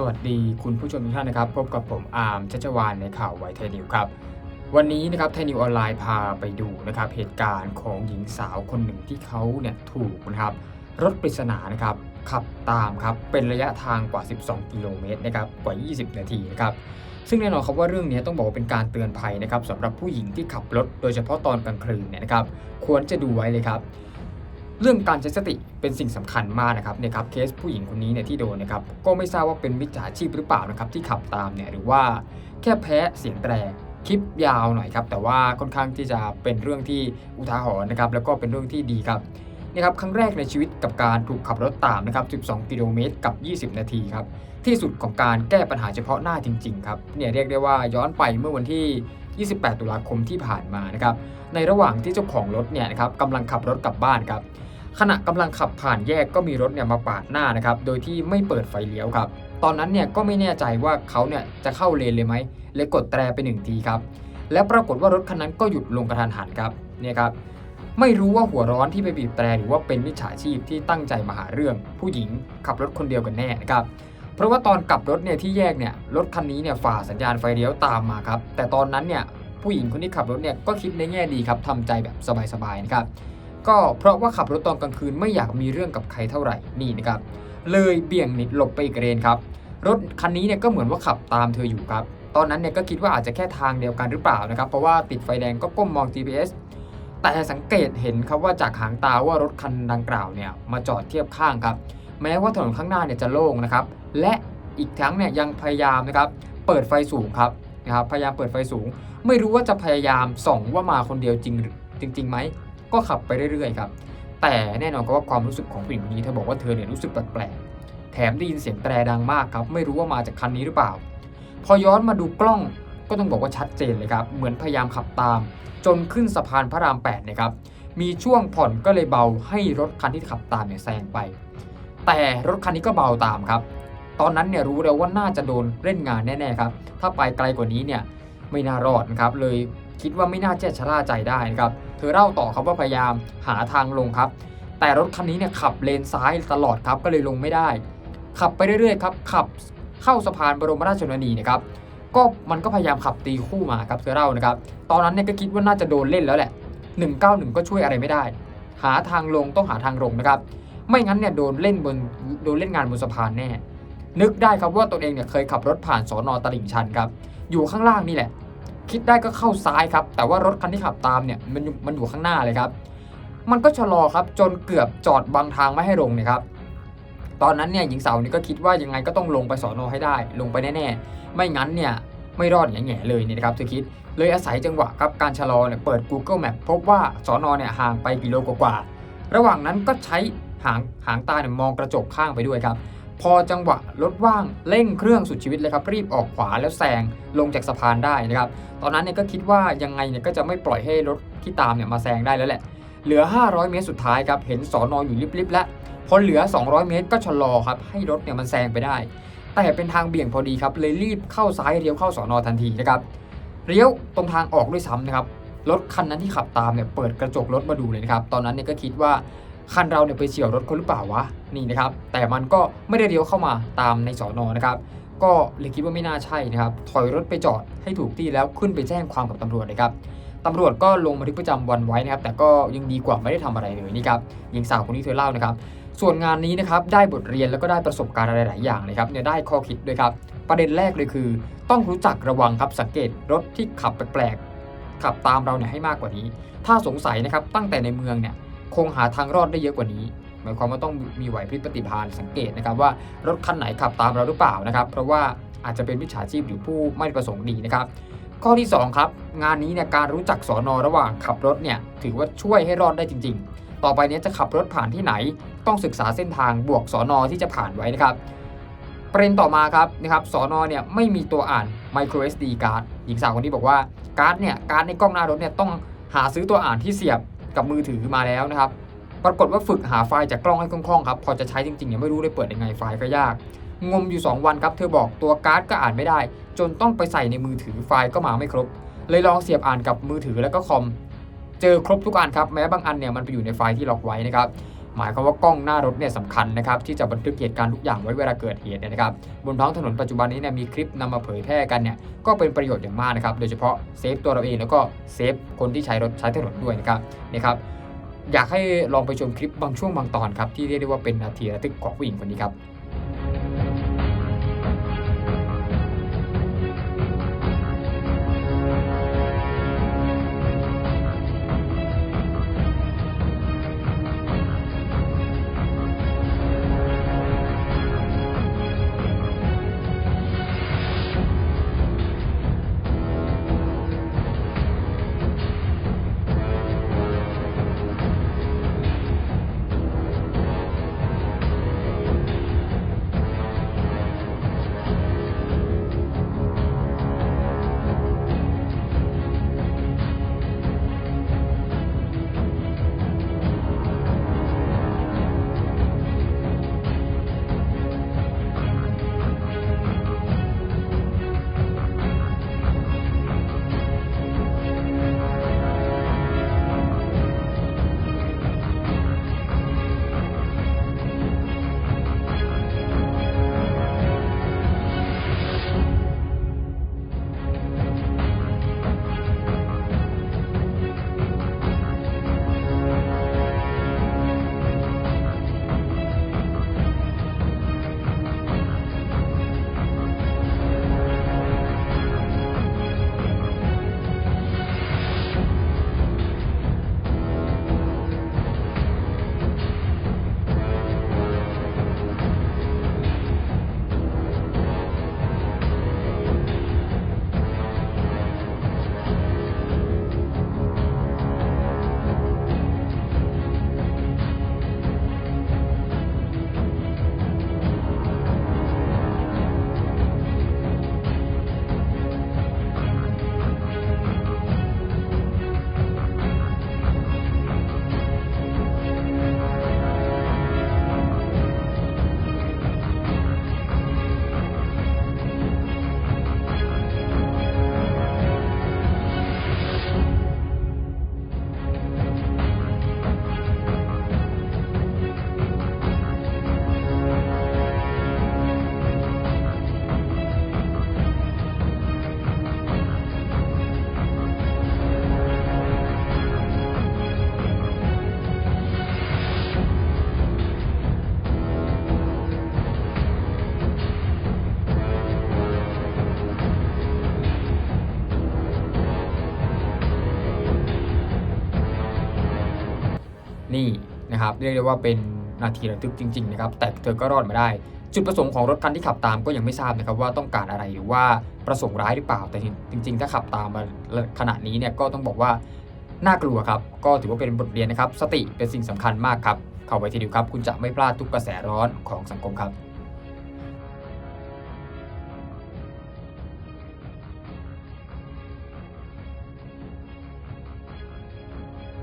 สวัสดีคุณผู้ชมทุกท่านนะครับ พบกับผมอาร์มชัชวานในข่าวไวไทยนิวครับ วันนี้นะครับไทยนิวออนไลน์พาไปดูนะครับเหตุการณ์ของหญิงสาวคนหนึ่งที่เขาเนี่ยถูกนะครับรถปริศนานะครับขับตามครับเป็นระยะทางกว่า 12 กิโลเมตรนะครับกว่า 20 นาทีนะครับซึ่งแน่นอนครับว่าเรื่องนี้ต้องบอกว่าเป็นการเตือนภัยนะครับสำหรับผู้หญิงที่ขับรถโดยเฉพาะตอนกลางคืนเนี่ยนะครับควรจะดูไว้เลยครับ เรื่องการใช้สติเป็นสิ่งสำคัญมากนะครับเนี่ยครับเคสผู้หญิงคนนี้เนี่ยที่โดนนะครับก็ไม่ทราบว่าเป็นมิจฉาชีพหรือเปล่านะครับที่ขับตามเนี่ยหรือว่าแค่แพ้เสียงแตรคลิปยาวหน่อยครับแต่ว่าค่อนข้างที่จะเป็นเรื่องที่อุทาหรณ์นะครับแล้วก็เป็นเรื่องที่ดีครับนี่ครับครั้งแรกในชีวิตกับการถูกขับรถตามนะครับ 12 กิโลเมตรกับ 20 นาทีครับที่สุดของการแก้ปัญหาเฉพาะหน้าจริงๆครับเนี่ยเรียกได้ว่าย้อนไปเมื่อวันที่ 28 ตุลาคมที่ผ่านมานะครับในระหว่างที่เจ้าของรถเนี่ยนะครับกำลังขับรถกลับบ้านครับ ขณะกำลังขับผ่านแยกก็มีรถเนี่ยมาปาดหน้านะครับโดยที่ไม่เปิดไฟเลี้ยวครับตอนนั้นเนี่ยก็ไม่แน่ใจว่าเขาเนี่ยจะเข้าเลนเลยไหมเลยกดแตรไปหนึ่งทีครับแล้วปรากฏว่ารถคันนั้นก็หยุดลงกระทันหันครับเนี่ยครับไม่รู้ว่าหัวร้อนที่ไปบีบแตรหรือว่าเป็นมิจฉาชีพที่ตั้งใจมาหาเรื่อง ผู้หญิงขับรถคนเดียวกันแน่นะครับเพราะว่าตอนกลับรถเนี่ยที่แยกเนี่ยรถคันนี้เนี่ยฝ่าสัญญาณไฟเลี้ยวตามมาครับแต่ตอนนั้นเนี่ยผู้หญิงคนที่ขับรถเนี่ยก็คิดในแง่ดีครับทำใจแบบสบายๆนะครับ ก็เพราะว่าขับรถตอนกลางคืนไม่อยากมีเรื่องกับใครเท่าไหร่นี่นะครับเลยเบี่ยงหนิหลบไปอีกเลนครับรถคันนี้เนี่ยก็เหมือนว่าขับตามเธออยู่ครับ ตอนนั้นเนี่ยก็คิดว่าอาจจะแค่ทางเดียวกันหรือเปล่านะครับเพราะว่าติดไฟแดงก็ก้มมอง GPS แต่สังเกตเห็นครับว่าจากหางตาว่ารถคันดังกล่าวเนี่ยมาจอดเทียบข้างครับ แม้ว่าถนนข้างหน้าเนี่ยจะโล่งนะครับและอีกทั้งเนี่ยยังพยายามนะครับเปิดไฟสูงครับนะครับพยายามเปิดไฟสูง ไม่รู้ว่าจะพยายามส่องว่ามาคนเดียวจริงหรือจริงๆไหม ก็ขับไปเรื่อยๆครับแต่แน่นอนก็ว่าความรู้สึกของผู้หญิงคนนี้เธอบอกว่าเธอเนี่ยรู้สึกแปลกๆแถมได้ยินเสียงแตรดังมากครับ ไม่รู้ว่ามาจากคันนี้หรือเปล่า พอย้อนมาดูกล้องก็ต้องบอกว่าชัดเจนเลยครับ เหมือนพยายามขับตาม จนขึ้นสะพานพระราม8นะครับมีช่วงผ่อนก็เลยเบาให้รถคันที่ขับตามเนี่ยแซงไป แต่รถคันนี้ก็เบาตามครับ ตอนนั้นเนี่ยรู้แล้วว่าน่าจะโดนเล่นงานแน่ๆครับ ถ้าไปไกลกว่านี้เนี่ยไม่น่ารอดนะครับเลย คิดว่าไม่น่าจะชะล่าใจได้นะครับ เธอเล่าต่อครับว่าพยายามหาทางลงครับ แต่รถคันนี้เนี่ยขับเลนซ้ายตลอดครับก็เลยลงไม่ได้ ขับไปเรื่อยๆครับขับเข้าสะพานบรมราชชนนีนะครับก็มันก็พยายามขับตีคู่มาครับเธอเล่านะครับ ตอนนั้นเนี่ยก็คิดว่าน่าจะโดนเล่นแล้วแหละ 191 ก็ช่วยอะไรไม่ได้ หาทางลงต้องหาทางลงนะครับ ไม่งั้นเนี่ยโดนเล่นบนโดนเล่นงานบนสะพานแน่ นึกได้ครับว่าตัวเองเนี่ยเคยขับรถผ่านสอนอตลิ่งชันครับ อยู่ข้างล่างนี่แหละ คิดได้ก็เข้าซ้ายครับ แต่ว่ารถคันที่ขับตามเนี่ยมันมันอยู่ข้างหน้าเลยครับ มันก็ชะลอครับจนเกือบจอดบังทางไม่ให้ลงเนี่ยครับ ตอนนั้นเนี่ยหญิงสาวนี่ก็คิดว่ายังไงก็ต้องลงไปสอนอให้ได้ ลงไปแน่ๆ ไม่งั้นเนี่ยไม่รอดแง่ๆเลยเนี่ยนะครับเธอคิด เลยอาศัยจังหวะครับการชะลอเนี่ยเปิด Google Map พบว่าสอนอเนี่ยห่างไปกิโลกว่าๆระหว่างนั้นก็ใช้หางหางตาเนี่ยมองกระจกข้างไปด้วยครับ พอจังหวะรถว่างเร่งเครื่องสุดชีวิตเลยครับรีบออกขวาแล้วแซงลงจากสะพานได้นะครับ ตอนนั้นเนี่ยก็คิดว่ายังไงเนี่ยก็จะไม่ปล่อยให้รถที่ตามเนี่ยมาแซงได้แล้วแหละ เหลือ 500 เมตรสุดท้ายครับเห็นสอนออยู่ริบๆแล้วพอเหลือ 200 เมตรก็ชะลอครับให้รถเนี่ยมันแซงไปได้ แต่เป็นทางเบี่ยงพอดีครับเลยรีบเข้าซ้ายเลี้ยวเข้าสอนอทันทีนะครับเลี้ยวตรงทางออกด้วยซ้ำนะครับรถคันนั้นที่ขับตามเนี่ยเปิดกระจกรถมาดูเลยนะครับ ตอนนั้นเนี่ยก็คิดว่า คันเราเนี่ยไปเฉียวรถเขาหรือเปล่าวะนี่นะครับ แต่มันก็ไม่ได้เลี้ยวเข้ามาตามในสอนอนะครับ ก็เลยคิดว่าไม่น่าใช่นะครับ ถอยรถไปจอดให้ถูกที่แล้วขึ้นไปแจ้งความกับตำรวจเลยครับตำรวจก็ลงบันทึกประจำวันไว้นะครับ แต่ก็ยังดีกว่าไม่ได้ทำอะไรเลยนี่ครับหญิงสาวคนนี้เธอเล่านะครับ ส่วนงานนี้นะครับได้บทเรียนแล้วก็ได้ประสบการณ์อะไรหลายอย่างเลยครับเนี่ยได้ข้อคิดด้วยครับ ประเด็นแรกเลยคือ ต้องรู้จักระวังครับสังเกตรถที่ขับแปลกๆขับตามเราเนี่ยให้มากกว่านี้ ถ้าสงสัยนะครับตั้งแต่ในเมืองเนี่ย คงหาทางรอดได้เยอะกว่านี้ หมายความว่าต้องมีไหวพริบปฏิภาณสังเกตนะครับว่ารถคันไหนขับตามเราหรือเปล่านะครับเพราะว่าอาจจะเป็นมิจฉาชีพหรือผู้ไม่ประสงค์ดีนะครับ ข้อที่ 2 ครับ งานนี้เนี่ยการรู้จักสอนอระหว่างขับรถเนี่ยถือว่าช่วยให้รอดได้จริง ๆ ต่อไปนี้จะขับรถผ่านที่ไหน ต้องศึกษาเส้นทางบวกสอนอที่จะผ่านไว้นะครับประเด็นต่อมาครับนะครับสอนอเนี่ยไม่มีตัวอ่าน micro SD card หญิงสาวคนนี้บอกว่าการ์ดเนี่ยการ์ดในกล้องหน้ารถเนี่ยต้องหาซื้อตัวอ่านที่เสียบ กับมือถือมาแล้วนะครับ ปรากฏว่าฝึกหาไฟล์จากกล้องให้คล่องๆครับพอจะใช้จริงๆเนี่ยไม่รู้เลยเปิดยังไงไฟล์ก็ยาก งมอยู่ 2 วันครับเธอบอกตัวการ์ดก็อ่านไม่ได้ จนต้องไปใส่ในมือถือไฟล์ก็มาไม่ครบ เลยลองเสียบอ่านกับมือถือแล้วก็คอมเจอครบทุกอันครับแม้บางอันเนี่ยมันไปอยู่ในไฟล์ที่ล็อกไว้นะครับ หมายความว่ากล้องหน้ารถเนี่ยสำคัญนะครับที่จะบันทึกเหตุการณ์ทุกอย่างไว้เวลาเกิดเหตุเนี่ยนะครับบนท้องถนนปัจจุบันนี้เนี่ยมีคลิปนำมาเผยแพร่กันเนี่ยก็เป็นประโยชน์อย่างมากนะครับโดยเฉพาะเซฟตัวเราเองแล้วก็เซฟคนที่ใช้รถใช้ถนนด้วยนะครับนะครับอยากให้ลองไปชมคลิปบางช่วงบางตอนครับที่เรียกได้ว่าเป็นนาทีระทึกของผู้หญิงคนนี้ครับ นี่นะครับเรียกได้ว่าเป็นนาทีระทึกจริงๆนะครับแต่เธอก็รอดมาได้ จุดประสงค์ของรถคันที่ขับตามก็ยังไม่ทราบนะครับว่าต้องการอะไรหรือว่าประสงค์ร้ายหรือเปล่าแต่จริง ๆ ถ้าขับตามมาขณะนี้เนี่ยก็ต้องบอกว่าน่ากลัวครับก็ถือว่าเป็นบทเรียนนะครับ สติเป็นสิ่งสำคัญมากครับเข้าไว้ทีเดียวครับ คุณจะไม่พลาดทุกกระแสร้อนของสังคมครับ